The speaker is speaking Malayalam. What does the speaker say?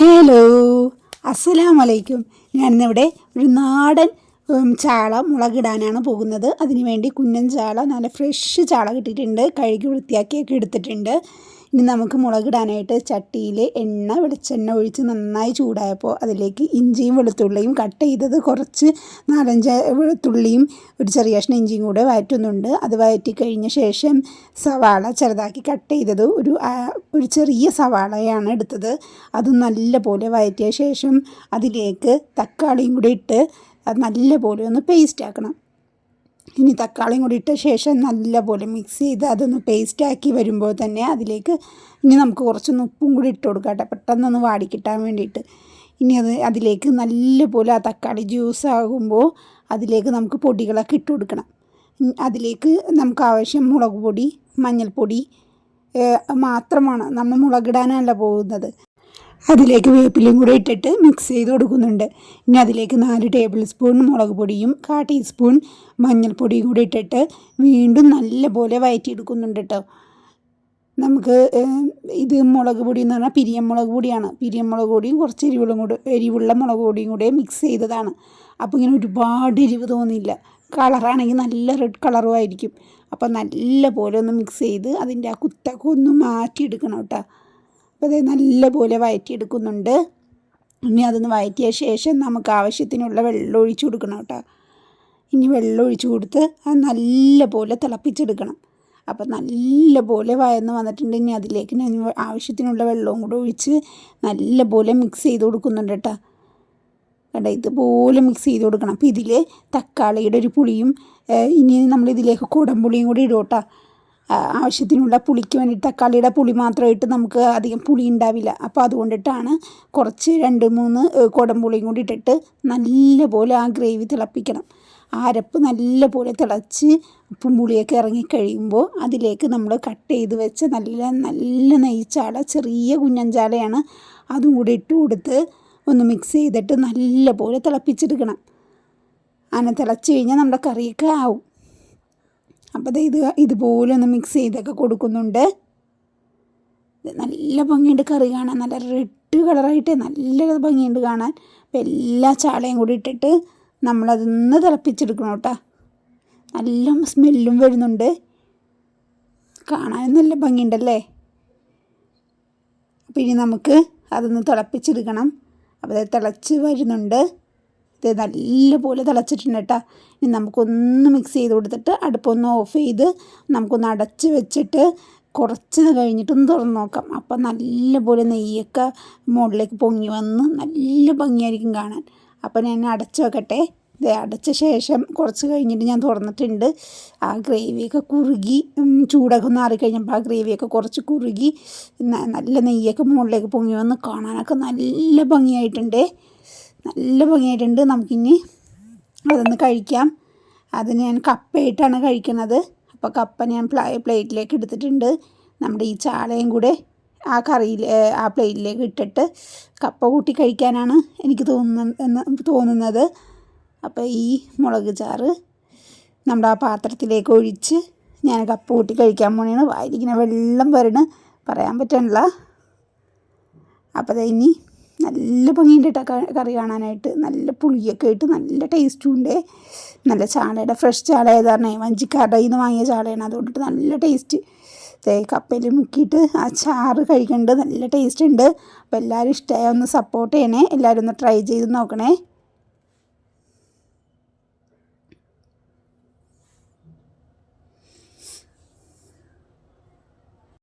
ഹലോ അസ്സലാമു അലൈക്കും ഞാനിന്നിവിടെ ഒരു നാടൻ ചാള മുളകിടാനാണ് പോകുന്നത്. അതിനുവേണ്ടി കുഞ്ഞൻ ചാള നല്ല ഫ്രഷ് ചാള കിട്ടിയിട്ടുണ്ട്. കഴുകി വൃത്തിയാക്കിയൊക്കെ എടുത്തിട്ടുണ്ട്. ഇനി നമുക്ക് മുളകിടാനായിട്ട് ചട്ടിയിൽ എണ്ണ വെളിച്ചെണ്ണ ഒഴിച്ച് നന്നായി ചൂടായപ്പോൾ അതിലേക്ക് ഇഞ്ചിയും വെളുത്തുള്ളിയും കട്ട് ചെയ്തത് കുറച്ച് നാലഞ്ച് വെളുത്തുള്ളിയും ഒരു ചെറിയ കഷ്ണം ഇഞ്ചിയും കൂടെ വഴറ്റുന്നുണ്ട് അത് വഴറ്റി കഴിഞ്ഞ ശേഷം സവാള ചെറുതാക്കി കട്ട് ചെയ്തത് ഒരു ഒരു ചെറിയ സവാളയാണ് എടുത്തത്. അത് നല്ലപോലെ വഴറ്റിയ ശേഷം അതിലേക്ക് തക്കാളിയും കൂടി ഇട്ട് നല്ലപോലെ ഒന്ന് പേസ്റ്റ് ആക്കണം. ഇനി തക്കാളിയും കൂടി ഇട്ട ശേഷം നല്ലപോലെ മിക്സ് ചെയ്ത് അതൊന്ന് പേസ്റ്റാക്കി വരുമ്പോൾ തന്നെ അതിലേക്ക് ഇനി നമുക്ക് കുറച്ചൊന്ന് ഉപ്പും കൂടി ഇട്ട് കൊടുക്കാം കേട്ടോ. പെട്ടെന്നൊന്ന് വാടിക്കിട്ടാൻ വേണ്ടിയിട്ട്. ഇനി അത് അതിലേക്ക് നല്ലപോലെ ആ തക്കാളി ജ്യൂസ് ആകുമ്പോൾ അതിലേക്ക് നമുക്ക് പൊടികളൊക്കെ ഇട്ട് കൊടുക്കണം. അതിലേക്ക് നമുക്ക് ആവശ്യം മുളക് പൊടി മഞ്ഞൾപ്പൊടി മാത്രമാണ്. നമ്മൾ മുളകിടാനല്ല പോകുന്നത്. അതിലേക്ക് വേപ്പിലയും കൂടെ ഇട്ടിട്ട് മിക്സ് ചെയ്ത് കൊടുക്കുന്നുണ്ട്. ഇനി അതിലേക്ക് നാല് ടേബിൾ സ്പൂൺ മുളക് പൊടിയും കാ ടീസ്പൂൺ മഞ്ഞൾപ്പൊടിയും കൂടി ഇട്ടിട്ട് വീണ്ടും നല്ലപോലെ വയറ്റിയെടുക്കുന്നുണ്ട് കേട്ടോ നമുക്ക് ഇത് മുളക് പൊടി എന്ന് പറഞ്ഞാൽ പിരിയം മുളക് പൊടിയാണ്. പിരിയം മുളക് പൊടിയും കുറച്ച് എരിവുള്ള കൂടെ എരിവുള്ള മുളക് പൊടിയും കൂടെ മിക്സ് ചെയ്തതാണ്. അപ്പോൾ ഇങ്ങനെ ഒരുപാട് എരിവ് തോന്നില്ല കളറാണെങ്കിൽ നല്ല റെഡ് കളറും ആയിരിക്കും. അപ്പോൾ നല്ല പോലെ ഒന്ന് മിക്സ് ചെയ്ത് അതിന്റെ ആ കുത്തൊക്കെ ഒന്ന് മാറ്റിയെടുക്കണം കേട്ടോ അപ്പോൾ അത് നല്ല പോലെ വഴറ്റിയെടുക്കുന്നുണ്ട് ഇനി അതൊന്ന് വയറ്റിയ ശേഷം നമുക്ക് ആവശ്യത്തിനുള്ള വെള്ളം ഒഴിച്ചു കൊടുക്കണം കേട്ടോ. ഇനി വെള്ളം ഒഴിച്ചു കൊടുത്ത് അത് നല്ലപോലെ തിളപ്പിച്ചെടുക്കണം. അപ്പം നല്ലപോലെ വയന്ന് വന്നിട്ടുണ്ട്. ഇനി അതിലേക്ക് ഞാൻ ആവശ്യത്തിനുള്ള വെള്ളവും കൂടെ ഒഴിച്ച് നല്ലപോലെ മിക്സ് ചെയ്ത് കൊടുക്കുന്നുണ്ട് കേട്ടോ. കേട്ടോ ഇതുപോലെ മിക്സ് ചെയ്ത് കൊടുക്കണം. അപ്പോൾ ഇതിൽ തക്കാളിയുടെ ഒരു പുളിയും ഇനി നമ്മൾ ഇതിലേക്ക് കുടംപുളിയും കൂടി ഇടും കേട്ടോ. ആവശ്യത്തിനുള്ള പുളിക്ക് വേണ്ടിയിട്ട് തക്കാളിയുടെ പുളി മാത്രമായിട്ട് നമുക്ക് അധികം പുളി ഉണ്ടാവില്ല. അപ്പോൾ അതുകൊണ്ടിട്ടാണ് കുറച്ച് രണ്ട് മൂന്ന് കുടംപുളിയും കൂടി ഇട്ടിട്ട് നല്ലപോലെ ആ ഗ്രേവി തിളപ്പിക്കണം. അരപ്പ് നല്ലപോലെ തിളച്ച് ഉപ്പും ഇറങ്ങി കഴിയുമ്പോൾ അതിലേക്ക് നമ്മൾ കട്ട് ചെയ്ത് വെച്ച് നല്ല നല്ല നെയ്ച്ചാള ചെറിയ കുഞ്ഞഞ്ചാളയാണ് അതും കൂടി ഇട്ട് കൊടുത്ത് ഒന്ന് മിക്സ് ചെയ്തിട്ട് നല്ലപോലെ തിളപ്പിച്ചെടുക്കണം. അങ്ങനെ തിളച്ച് കഴിഞ്ഞാൽ നമ്മുടെ കറിയൊക്കെ ആവും. അപ്പോൾ ഇത് ഇതുപോലെ ഒന്ന് മിക്സ് ചെയ്തൊക്കെ കൊടുക്കുന്നുണ്ട്. നല്ല ഭംഗിയുണ്ട് കറി കാണാൻ. നല്ല റെഡ് കളറായിട്ട് നല്ല ഭംഗിയുണ്ട് കാണാൻ. അപ്പോൾ എല്ലാ ചാളയും കൂടി ഇട്ടിട്ട് നമ്മളതൊന്ന് തിളപ്പിച്ചെടുക്കണം കേട്ടോ. നല്ല സ്മെല്ലും വരുന്നുണ്ട്. കാണാനും നല്ല ഭംഗിയുണ്ടല്ലേ? അപ്പോൾ ഇനി നമുക്ക് അതൊന്ന് തിളപ്പിച്ചെടുക്കണം. അപ്പോൾ തിളച്ച് വരുന്നുണ്ട്. ഇത് നല്ലപോലെ തിളച്ചിട്ടുണ്ട് കേട്ടോ. ഇനി നമുക്കൊന്ന് മിക്സ് ചെയ്ത് കൊടുത്തിട്ട് അടുപ്പൊന്ന് ഓഫ് ചെയ്ത് നമുക്കൊന്ന് അടച്ച് വെച്ചിട്ട് കുറച്ച് കഴിഞ്ഞിട്ടൊന്ന് തുറന്ന് നോക്കാം. അപ്പം നല്ലപോലെ നെയ്യൊക്കെ മുകളിലേക്ക് പൊങ്ങി വന്ന് നല്ല ഭംഗിയായിരിക്കും കാണാൻ. അപ്പം ഞാൻ അടച്ച് വെക്കട്ടെ. ഇത് അടച്ച ശേഷം കുറച്ച് കഴിഞ്ഞിട്ട് ഞാൻ തുറന്നിട്ടുണ്ട്. ആ ഗ്രേവിയൊക്കെ കുറുകി ചൂടൊക്കെ ഒന്ന് ആറിക്കഴിഞ്ഞപ്പോൾ ആ ഗ്രേവിയൊക്കെ കുറച്ച് കുറുകി നല്ല നെയ്യൊക്കെ മുകളിലേക്ക് പൊങ്ങി വന്ന് കാണാനൊക്കെ നല്ല ഭംഗിയായിട്ടുണ്ട്. നല്ല ഭംഗിയായിട്ടുണ്ട്. നമുക്കിനി അതൊന്ന് കഴിക്കാം. അത് ഞാൻ കപ്പയിട്ടാണ് കഴിക്കുന്നത്. അപ്പോൾ കപ്പ ഞാൻ പ്ല പ്ലേറ്റിലേക്ക് എടുത്തിട്ടുണ്ട്. നമ്മുടെ ഈ ചാളയും കൂടെ ആ കറിയിൽ ആ പ്ലേറ്റിലേക്ക് ഇട്ടിട്ട് കപ്പ കൂട്ടി കഴിക്കാനാണ് എനിക്ക് തോന്നുന്ന തോന്നുന്നത്. അപ്പോൾ ഈ മുളക് ചാറ് നമ്മുടെ ആ പാത്രത്തിലേക്ക് ഒഴിച്ച് ഞാൻ കപ്പ കൂട്ടി കഴിക്കാൻ പോണെയാണ് വായിലിങ്ങനെ വെള്ളം വരണ്. പറയാൻ പറ്റണില്ല. അപ്പോൾ ഇനി നല്ല ഭംഗിയുണ്ട് കേട്ടോ കറി കാണാനായിട്ട്. നല്ല പുളിയൊക്കെ ആയിട്ട് നല്ല ടേസ്റ്റും ഉണ്ട്. നല്ല ചാളയുടെ ഫ്രഷ് ചാള ഏതാണേ വഞ്ചിക്കാരുടെ കയ്യിൽ നിന്ന് വാങ്ങിയ ചാളയാണ്. അതുകൊണ്ടിട്ട് നല്ല ടേസ്റ്റ് തേ കപ്പയിൽ മുക്കിയിട്ട് ആ ചാറ് കഴിക്കേണ്ടത് നല്ല ടേസ്റ്റ് ഉണ്ട്. അപ്പോൾ എല്ലാവരും ഇഷ്ടമായ ഒന്ന് സപ്പോർട്ട് ചെയ്യണേ. എല്ലാവരും ഒന്ന് ട്രൈ ചെയ്ത് നോക്കണേ.